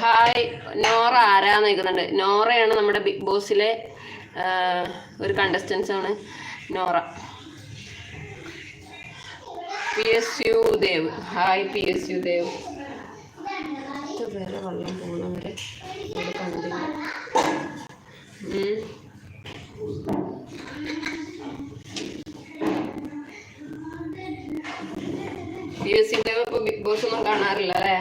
Hi Nora ആരാന്ന് നിൽക്കുന്നുണ്ട് നോറയാണ് നമ്മുടെ ബിഗ് ബോസിലെ ഒരു കണ്ടസ്റ്റൻസ് ആണ് Nora. P S U Dev. Hi P S U Dev. വേറെ വെള്ളം പോണവരെ ഇവിടെ കണ്ടില്ല ഉം. പി എസ് യു ദേവ് ഇപ്പൊ ബിഗ് ബോസ് ഒന്നും കാണാറില്ല അല്ലേ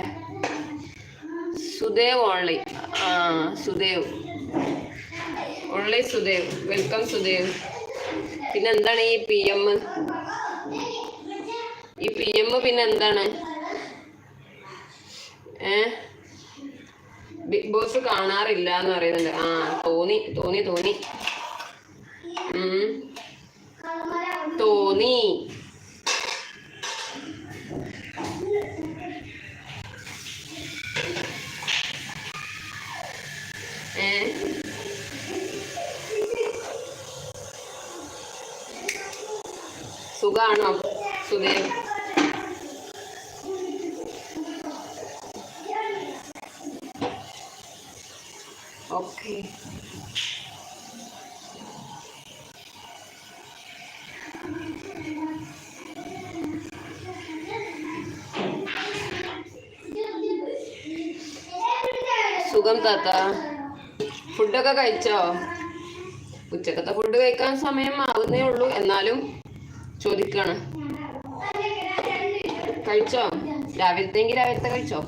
സുദേവ് ഓൺലി ആ സുദേവ്. ഓൺലി സുദേവ്. വെൽക്കം സുദേവ്. പിന്നെ എന്താണ് ഈ പി എം ഈ പി എം പിന്നെ എന്താണ് ഏ? ബിഗ് ബോസ് കാണാറില്ല എന്ന് പറയുന്നുണ്ട്. ആ തോന്നി തോന്നി തോന്നി. തോന്നി. സുഖാണോ സുദേവ് ഓക്കെ. സുഖം താത്ത. ഫുഡൊക്കെ കഴിച്ചോ? ഉച്ചക്കത്തെ ഫുഡ് കഴിക്കാൻ സമയം ആവുന്നേ ഉള്ളൂ. എന്നാലും ചോദിക്കാണ്. കഴിച്ചോ? രാവിലത്തെങ്കിൽ രാവിലത്തെ കഴിച്ചോ?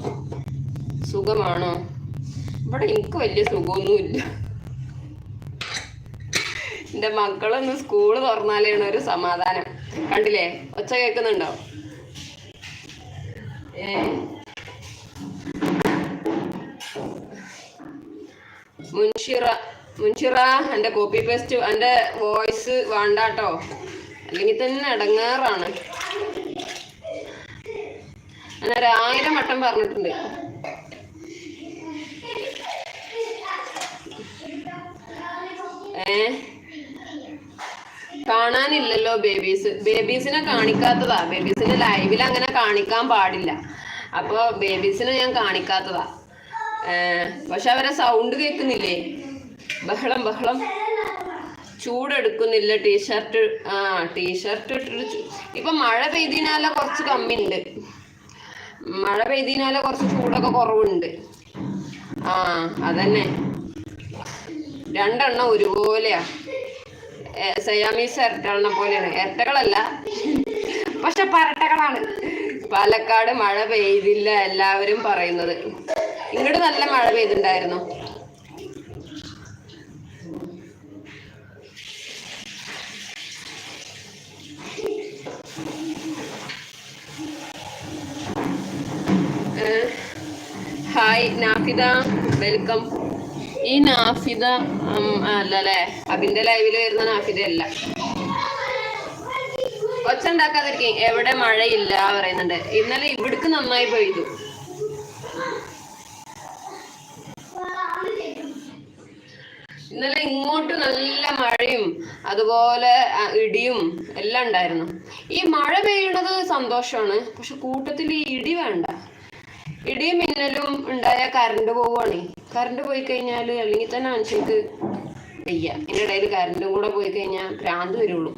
സുഖമാണോ? ഇവിടെ എനിക്ക് വലിയ സുഖമൊന്നുമില്ല. എന്റെ മക്കളൊന്ന് സ്കൂൾ തുറന്നാലാണ് ഒരു സമാധാനം. കണ്ടില്ലേ? ഒച്ച കേൾക്കുന്നുണ്ടോ? ഏ. മുൻഷിറ മുൻഷിറ എന്റെ കോപ്പി പേസ്റ്റ് എന്റെ വോയിസ് വേണ്ടാട്ടോ. അല്ലെങ്കിൽ തന്നെ അടങ്ങാറാണ് ഞാൻ ഒരായിരം വട്ടം പറഞ്ഞിട്ടുണ്ട്. ഏ? കാണാനില്ലല്ലോ ബേബീസ് ബേബീസിനെ കാണിക്കാത്തതാ. ബേബീസിനെ ലൈവിൽ അങ്ങനെ കാണിക്കാൻ പാടില്ല. അപ്പോൾ ബേബീസിനെ ഞാൻ കാണിക്കാത്തതാ. പക്ഷെ അവരെ സൗണ്ട് കേൾക്കുന്നില്ലേ? ബഹളം ബഹളം. ചൂടെടുക്കുന്നില്ല. ടീഷർട്ട് ആ ടീഷർട്ട് ഇട്ടിട്ട് ഇപ്പൊ മഴ പെയ്തിനാല കുറച്ച് കമ്മിയുണ്ട് മഴ പെയ്തിനാല കുറച്ച് ചൂടൊക്കെ കുറവുണ്ട്. ആ അതന്നെ. രണ്ടെണ്ണം ഒരുപോലെയാ. സയാമീസ് ഇരട്ടകളെ പോലെയാണ്. ഇരട്ടകളല്ല പക്ഷെ പരട്ടകളാണ്. പാലക്കാട് മഴ പെയ്തില്ല എല്ലാവരും പറയുന്നത്. ഇങ്ങോട്ട് നല്ല മഴ പെയ്തിട്ടുണ്ടായിരുന്നു ഏ, ഹായ് നാഫിദ വെൽക്കം ഈ നാഫിദ അല്ലല്ലേ? അല്ല അല്ലേ അബിന്റെ ലൈവിൽ വരുന്ന നാഫിദ അല്ല. ഒച്ച ഉണ്ടാക്കാതിരിക്കും എവിടെ മഴയില്ല പറയുന്നുണ്ട്. ഇന്നലെ ഇവിടുക്ക് നന്നായി പെയ്തു. ഇന്നലെ ഇങ്ങോട്ട് നല്ല മഴയും അതുപോലെ ഇടിയും എല്ലാം ഉണ്ടായിരുന്നു. ഈ മഴ പെയ്യുന്നത് സന്തോഷമാണ് പക്ഷെ കൂട്ടത്തിൽ ഈ ഇടി വേണ്ട. ഇടിയും മിന്നലും ഉണ്ടായ കറണ്ട് പോവുകയാണേ കറണ്ട് പോയി കഴിഞ്ഞാൽ അല്ലെങ്കിൽ തന്നെ മനുഷ്യർക്ക് വയ്യ. ഇതിന്റെ ഇടയിൽ കറണ്ടും കൂടെ പോയി കഴിഞ്ഞാൽ ഭ്രാന്ത് വരുള്ളൂ.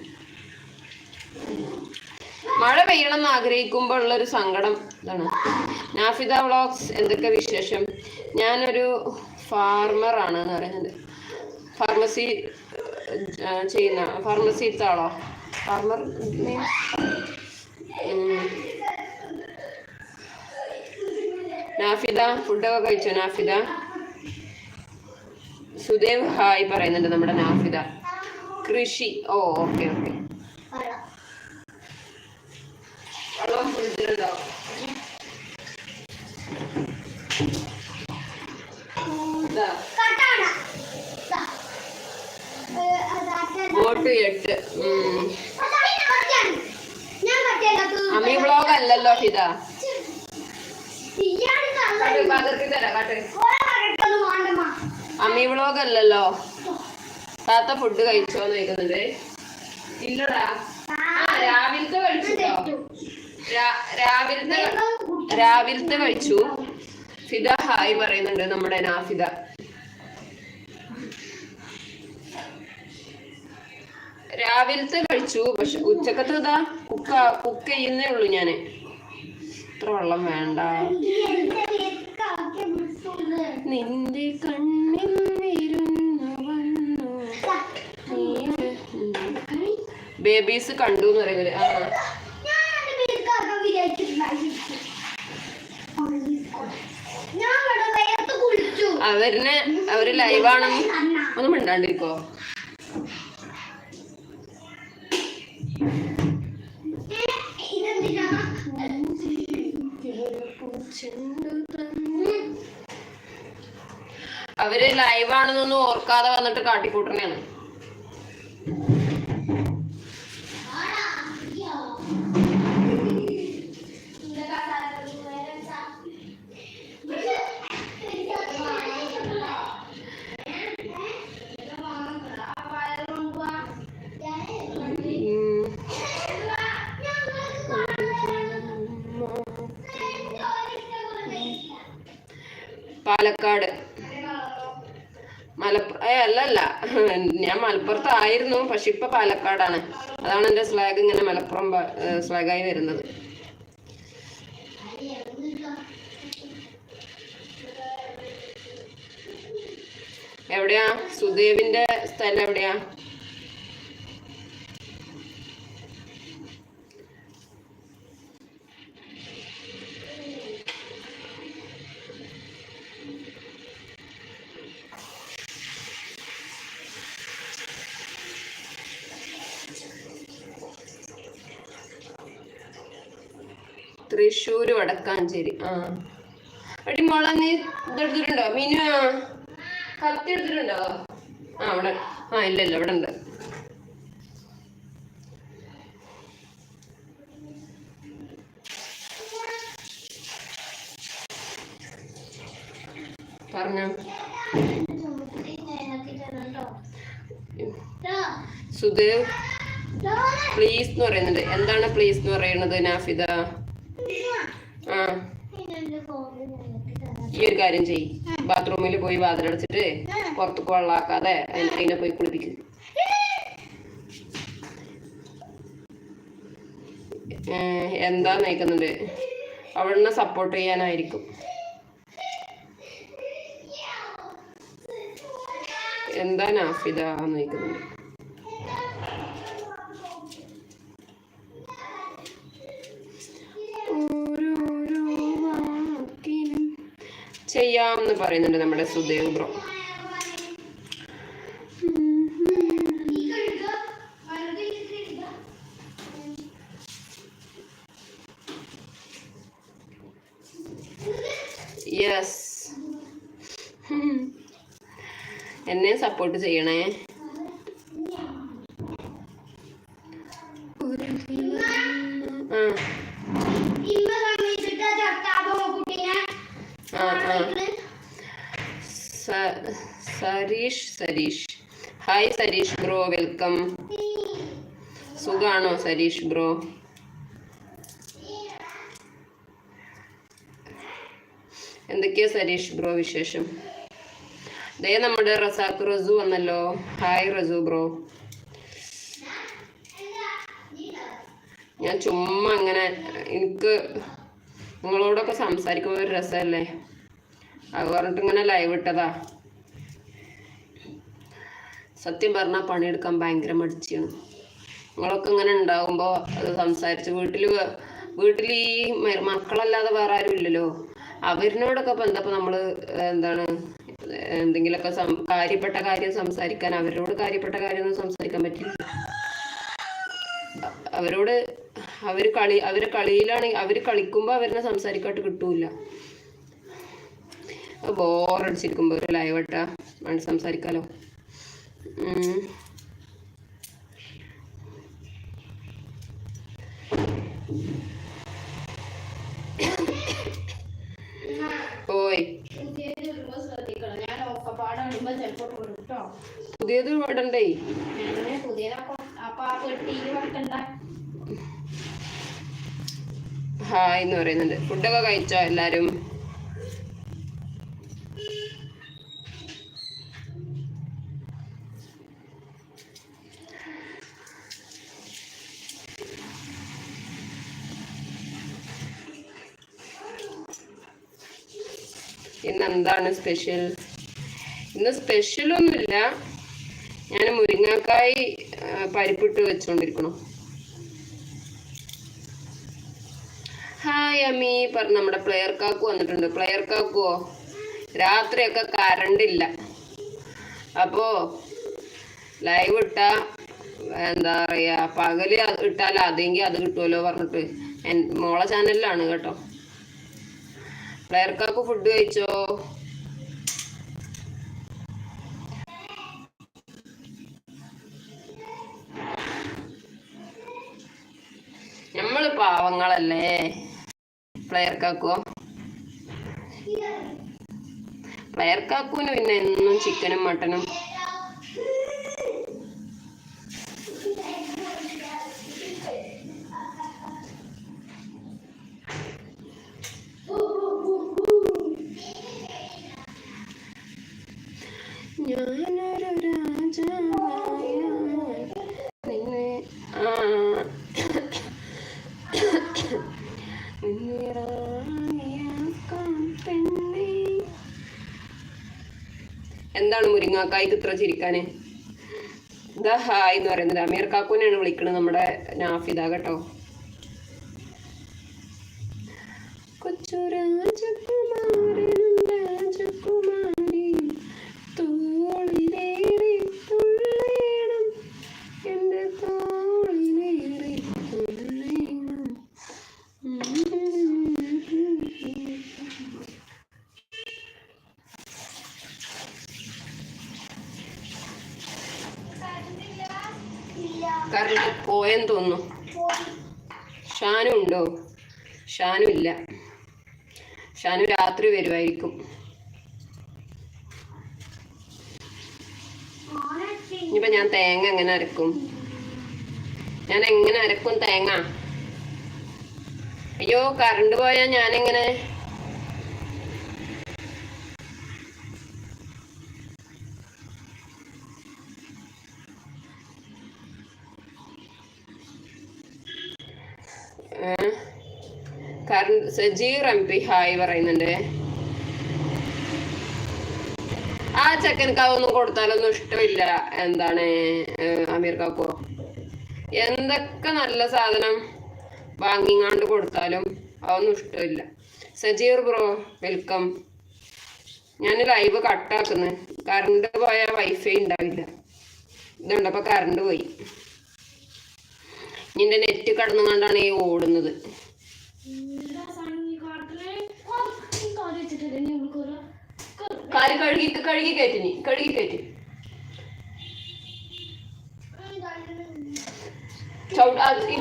മഴ പെയ്യണം എന്ന് ആഗ്രഹിക്കുമ്പോൾ ഉള്ളൊരു സങ്കടം ഇതാണ്. നാഫിദ വ്ളോഗ്സ് എന്തൊക്കെ വിശേഷം? ഞാനൊരു ഫാർമറാണ് എന്ന് പറയുന്നത് ഫാർമസി ചെയ്യുന്ന ഫാർമസി ആളോ? ഫാർമർ നാഫിദ ഫുഡൊക്കെ കഴിച്ചോ നാഫിദ? സുദേവ് ഹായ് പറയുന്നുണ്ട് നമ്മുടെ നാഫിദ. കൃഷി. ഓ ഓക്കെ ഓക്കെ. വോട്ട് എട്ട്. അമ്മി വ്ളോഗ് അല്ലല്ലോ ഹിത കാട്ട്, പകർത്തി തരാം, കാട്ട്. അമ്മി വ്ളോഗ് അല്ലല്ലോ താത്ത ഫുഡ് ഇല്ലടാ. രാവിലത്തെ കഴിച്ചിട്ടോ രാ- രാവിലത്തെ രാവിലത്തെ കഴിച്ചു. ഫിദ ഹായ് പറയുന്നുണ്ട് നമ്മുടെ നാഫിദ. രാവിലത്തെ കഴിച്ചു പക്ഷെ ഉച്ചക്കത്തെ ഇതാ കുക്ക കുക്ക് ചെയ്യുന്നേ ഉള്ളൂ ഞാൻ. ഇത്ര വെള്ളം വേണ്ട. നിന്റെ കണ്ണിൽ വരുന്നു വന്നു. ബേബീസ് കണ്ടു എന്ന് പറയുന്നത്. അവരിനെ അവർ ലൈവാണെന്ന് ഒന്നും മിണ്ടാണ്ടിരിക്കോ. അവർ ലൈവാണെന്നൊന്നും ഓർക്കാതെ വന്നിട്ട് കാട്ടിക്കൂട്ടണയാണ് പാലക്കാട്. മലപ്പുറം അല്ലല്ല. ഞാൻ മലപ്പുറത്തായിരുന്നു പക്ഷെ ഇപ്പൊ പാലക്കാടാണ്. അതാണ് എന്റെ സ്ലാഗ് ഇങ്ങനെ മലപ്പുറം സ്ലാഗായി വരുന്നത്. എവിടെയാ? സുദേവിന്റെ സ്ഥലം എവിടെയാ? തൃശ്ശൂര് വടക്കാഞ്ചേരി. ആ. എടി മോളെ നീ ഇതെടുത്തിട്ടുണ്ടോ? മീനു കത്തി എടുത്തിട്ടുണ്ടോ? ആ അവിടെ. ആ ഇല്ല ഇല്ല ഇവിടെ ഉണ്ട്. പറഞ്ഞോ. സുദേവ് പ്ലീസ് എന്ന് പറയുന്നുണ്ട്. എന്താണ് പ്ലീസ് എന്ന് പറയുന്നത് നാഫിദ? ഈ കാര്യം ചെയ്യ്. ബാത്റൂമിൽ പോയി വാതിലടച്ചിട്ട് പുറത്തേക്ക് വെള്ളാക്കാതെ അതിനെ പോയി കുളിപ്പിക്കും. എന്താ നയിക്കുന്നുണ്ട് അവിടുന്ന് സപ്പോർട്ട് ചെയ്യാനായിരിക്കും. എന്താ നാഫിദ നയിക്കുന്നുണ്ട് ചെയ്യാമെന്ന് പറയുന്നുണ്ട് നമ്മുടെ സുദേവ് ബ്രോ. യെസ് എന്നെ സപ്പോർട്ട് ചെയ്യണേ ആ ആ ആ സ- Sarish. Hi Sarish bro welcome സുഖാണോ സരീഷ് ബ്രോ എന്തൊക്കെയാ സരീഷ് ബ്രോ വിശേഷം? ദേ നമ്മുടെ റസാഖ് റസു വന്നല്ലോ. ഹായ് റസു ബ്രോ ഞാൻ ചുമ്മാ അങ്ങനെ എനിക്ക് നിങ്ങളോടൊക്കെ സംസാരിക്കുമ്പോൾ ഒരു രസമല്ലേ? അത് പറഞ്ഞിട്ട് ഇങ്ങനെ ലൈവ് ഇട്ടതാ. സത്യം പറഞ്ഞാൽ പണിയെടുക്കാൻ ഭയങ്കര മടിച്ചാണ്. നിങ്ങളൊക്കെ ഇങ്ങനെ ഉണ്ടാകുമ്പോൾ അത് സംസാരിച്ച് വീട്ടിൽ വീട്ടിൽ ഈ മക്കളല്ലാതെ വേറെ ആരും ഇല്ലല്ലോ. അവരിനോടൊക്കെ ഇപ്പം എന്താ നമ്മൾ എന്താണ് എന്തെങ്കിലുമൊക്കെ കാര്യപ്പെട്ട കാര്യം സംസാരിക്കാൻ അവരോട് കാര്യപ്പെട്ട കാര്യമൊന്നും സംസാരിക്കാൻ പറ്റില്ല. അവരോട് അവർ കളി അവർ കളിയിലാണെങ്കിൽ അവർ കളിക്കുമ്പോൾ അവരിനെ സംസാരിക്കാട്ട് കിട്ടൂല ബോറടിച്ചിരിക്കുമ്പോൾ ഒരു ലൈവട്ട സംസാരിക്കാലോ. ഓയ് പുതിയത് ഹായ് എന്ന് പറയുന്നുണ്ട്. ഫുഡൊക്കെ കഴിച്ചോ എല്ലാരും ഇന്ന് എന്താണ് സ്പെഷ്യൽ ഇന്ന് സ്പെഷ്യലൊന്നുമില്ല ഞാൻ മുരിങ്ങാക്കായി പരിപ്പിട്ട് വെച്ചുകൊണ്ടിരിക്കണം ഹായ് അമ്മി. പറഞ്ഞ നമ്മുടെ പ്ലെയർ കാക്കു വന്നിട്ടുണ്ട്. പ്ലെയർ കാക്കുവോ? രാത്രിയൊക്കെ കറണ്ട് ഇല്ല. അപ്പോ ലൈവ് ഇട്ട എന്താ പറയാ പകൽ ഇട്ടാൽ അതെങ്കിൽ അത് കിട്ടുമല്ലോ പറഞ്ഞിട്ട്. മോളെ ചാനലിലാണ് കേട്ടോ. പ്ലെയർ കാക്കു ഫുഡ് കഴിച്ചോ? നമ്മൾ പാവങ്ങളല്ലേ? പ്ലെയർ കാക്കുവോ പ്ലെയർ കാക്കുവിന് പിന്നെ എന്നും ചിക്കനും മട്ടനും മുരിങ്ങാക്കായ്ക്ക് ഇത്ര ചിരിക്കാന്. ഇതാ ഹായ് എന്ന് പറയുന്നത് അമീർ കാക്കൂനെയാണ് വിളിക്കുന്നത് നമ്മുടെ നാഫിദ കേട്ടോ. ഷാനു ഇല്ല ഷാനു രാത്രി വരുമായിരിക്കും ഇനിയിപ്പോ ഞാൻ തേങ്ങ എങ്ങനെ അരക്കും? ഞാൻ എങ്ങനെ അരക്കും തേങ്ങ? അയ്യോ കറണ്ട് പോയാൽ ഞാനെങ്ങനെ current Sajeer M P hi പറയുന്നുണ്ട്. ആ ചെക്കനക്ക് അതൊന്നും കൊടുത്താലൊന്നും ഇഷ്ടമില്ല. എന്താണ് അമീർ കാക്കോ എന്തൊക്കെ നല്ല സാധനം വാങ്ങിങ്ങാണ്ട് കൊടുത്താലും അതൊന്നും ഇഷ്ടമില്ല. Sajeer bro welcome. ഞാൻ ലൈവ് കട്ടാക്കുന്നു. കറണ്ട് പോയ വൈഫൈ ഉണ്ടാവില്ല. ഇതുണ്ട് കറണ്ട് പോയി. നിന്റെ നെറ്റ് കടന്നു കൊണ്ടാണ് ഈ ഓടുന്നത് എന്താ സാധനം ഈ കാട്ടിൽ ഓ, ഈ കാൽ വെച്ചിട്ടില്ലേ ഞങ്ങൾക്കൊരു കാൽ കഴുകി കഴുകി കയറ്റി കഴുകി കയറ്റി. ചവിട്ട് ഈ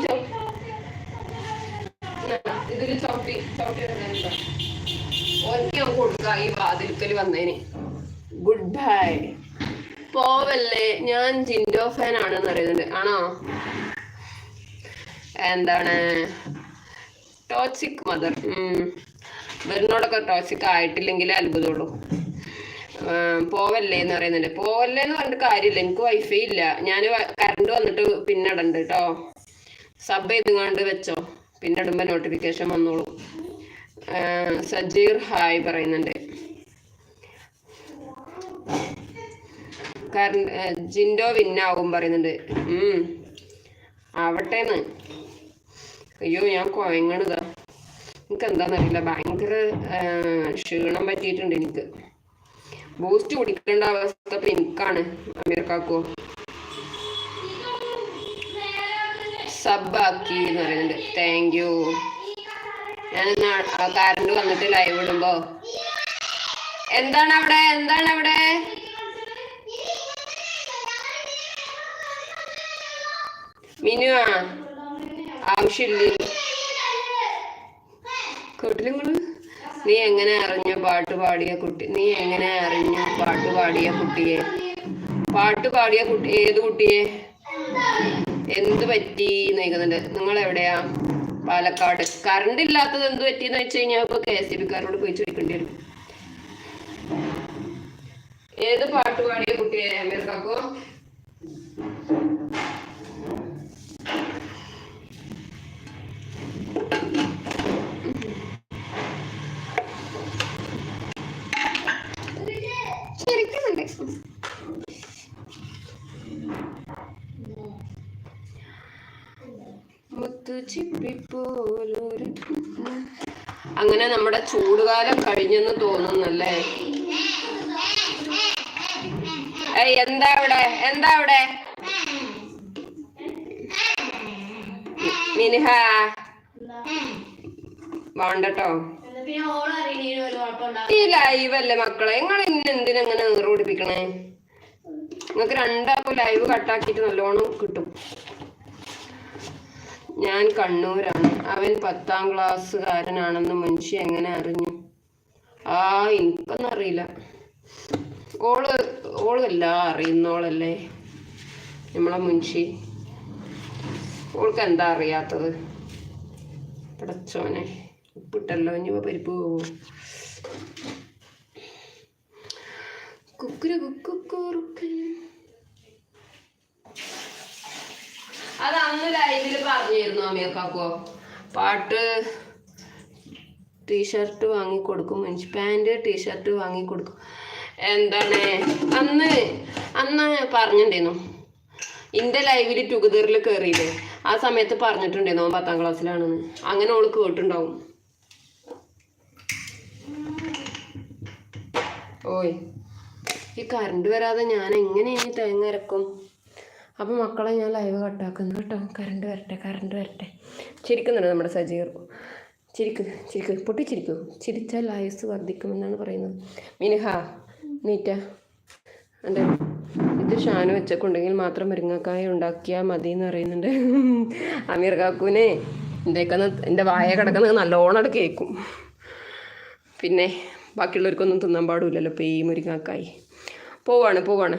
ഗുഡ് ബൈ പോവല്ലേ? ഞാൻ ജിൻഡോ ഫാൻ ആണെന്ന് അറിയുന്നുണ്ട്. ആണോ? എന്താണ്? ടോക്സിക് മദർ വരുന്നോടൊക്കെ ടോക്സിക് ആയിട്ടില്ലെങ്കിൽ അത്ഭുതമുള്ളൂ. പോവല്ലേ എന്ന് പറയുന്നുണ്ട്. പോവല്ലേ എന്ന് പറഞ്ഞിട്ട് കാര്യമില്ല. എനിക്ക് വൈഫൈ ഇല്ല. ഞാൻ കറണ്ട് വന്നിട്ട് പിന്നെ ഇടണ്ട് കേട്ടോ സബ് ചെയ്തുകൊണ്ട് വെച്ചോ. പിന്നെ നോട്ടിഫിക്കേഷൻ വന്നോളൂ. സജീർ ഹായ് പറയുന്നുണ്ട്. ജിൻഡോ വിന്നാവും പറയുന്നുണ്ട്. ആവട്ടേന്ന്. അയ്യോ ഞാൻ കുഴങ്ങണതാ എനിക്ക് എന്താണെന്നറിയില്ല ഭയങ്കര ക്ഷീണം പറ്റിയിട്ടുണ്ട് എനിക്ക്. ബൂസ്റ്റ് കുടിക്കേണ്ട അവസ്ഥ ഇപ്പൊ എനിക്കാണ് അമീർക്കാക്കോ സബാക്കി എന്ന് പറയുന്നുണ്ട് താങ്ക് യു ഞാൻ കറണ്ട് വന്നിട്ട് ലൈവ് ഇടുമ്പോ. എന്താണ് അവിടെ എന്താണ് അവിടെ മിനു ആവശ്യമില്ല. കേട്ടില്ലങ്ങൾ നീ എങ്ങനെ അറിഞ്ഞു പാട്ട് പാടിയ കുട്ടി നീ എങ്ങനെ അറിഞ്ഞു പാട്ട് പാടിയ കുട്ടിയെ? പാട്ട് പാടിയ കുട്ടി ഏത് കുട്ടിയെ? എന്ത് പറ്റി നയിക്കുന്നുണ്ട് നിങ്ങൾ എവിടെയാ പാലക്കാട്. കറണ്ട് ഇല്ലാത്തത് എന്ത് പറ്റിയെന്ന് വെച്ച് കഴിഞ്ഞാൽ ഇപ്പൊ കെ എസ് ബിക്കാരോട് പോയി ചോദിക്കേണ്ടി വരും. ഏത് പാട്ട് പാടിയ കുട്ടിയെ അമീർക്കാക്കോ? ചിരിക്കുന്നുണ്ട് അങ്ങനെ നമ്മുടെ ചൂടുകാലം കഴിഞ്ഞെന്ന് തോന്നുന്നല്ലേ? ഏയ് എന്താ അവിടെ? എന്താ അവിടെ? മിനിഹ. വേണ്ടട്ടോ ഈ ലൈവല്ലേ മക്കളെ? നിങ്ങൾ ഇന്ന് എന്തിനങ്ങനെ നീറുപിടിപ്പിക്കണേ നിങ്ങൾക്ക് രണ്ടാക്കും ലൈവ് കട്ടാക്കിയിട്ട് നല്ലോണം കിട്ടും. ഞാൻ കണ്ണൂരാണ് അവൻ പത്താം ക്ലാസ്സുകാരനാണെന്ന് മുൻഷി എങ്ങനെ അറിഞ്ഞു? ആ എനിക്കൊന്നും അറിയില്ല. ഓൾ ഓളല്ല അറിയുന്നോളല്ലേ? നമ്മളെ മുൻഷി. ഓൾക്ക് എന്താ അറിയാത്തത്? പടച്ചോനെ ഉപ്പിട്ടല്ലോ ഇനി പരിപ്പ് പോവോ? കുക്കുര കുക്കുറുക്കൻ അത് അന്ന് ലൈവിൽ പറഞ്ഞിരുന്നു അമ്മയൊക്കാക്കോ പാട്ട് ടീഷർട്ട് വാങ്ങിക്കൊടുക്കും. മീൻസ് പാന്റ് ടീഷർട്ട് വാങ്ങിക്കൊടുക്കും. എന്താണ്? അന്ന് അന്ന് പറഞ്ഞിട്ടുണ്ടായിരുന്നു. ഇന്റെ ലൈവിൽ ടുഗദറിൽ കയറിയില്ലേ ആ സമയത്ത് പറഞ്ഞിട്ടുണ്ടായിരുന്നു പത്താം ക്ലാസ്സിലാണെന്ന്. അങ്ങനെ ഓൾ കേട്ടിട്ടുണ്ടാവും. ഓയ് ഈ കറണ്ട് വരാതെ ഞാൻ എങ്ങനെ ഇനി തേങ്ങ അരക്കും? അപ്പം മക്കളെ ഞാൻ ലൈവ് കട്ടാക്കുന്നു കേട്ടോ കറണ്ട് വരട്ടെ കറണ്ട് വരട്ടെ. ചിരിക്കുന്നുണ്ട് നമ്മുടെ സജീർ ചിരിക്ക് ചിരിക്ക്. പൊട്ടിച്ചിരിക്കൂ? ചിരിച്ചാൽ ആയുസ് വർദ്ധിക്കുമെന്നാണ് പറയുന്നത്. മിനിഹ നീറ്റ. അതെ. ഇത് ഷാനു വെച്ചക്കുണ്ടെങ്കിൽ മാത്രം മുരിങ്ങക്കായ ഉണ്ടാക്കിയാൽ മതി എന്ന് പറയുന്നുണ്ട്. അമീർ കാക്കൂനെ എന്റെയൊക്കെ എന്റെ വായ കിടക്കുന്നത് നല്ലോണം കേൾക്കും പിന്നെ ബാക്കിയുള്ളവർക്കൊന്നും തിന്നാൻ പാടില്ലല്ലോ ഇപ്പോൾ ഈ മുരിങ്ങക്കായി. പോവാണ് പോവാണ്.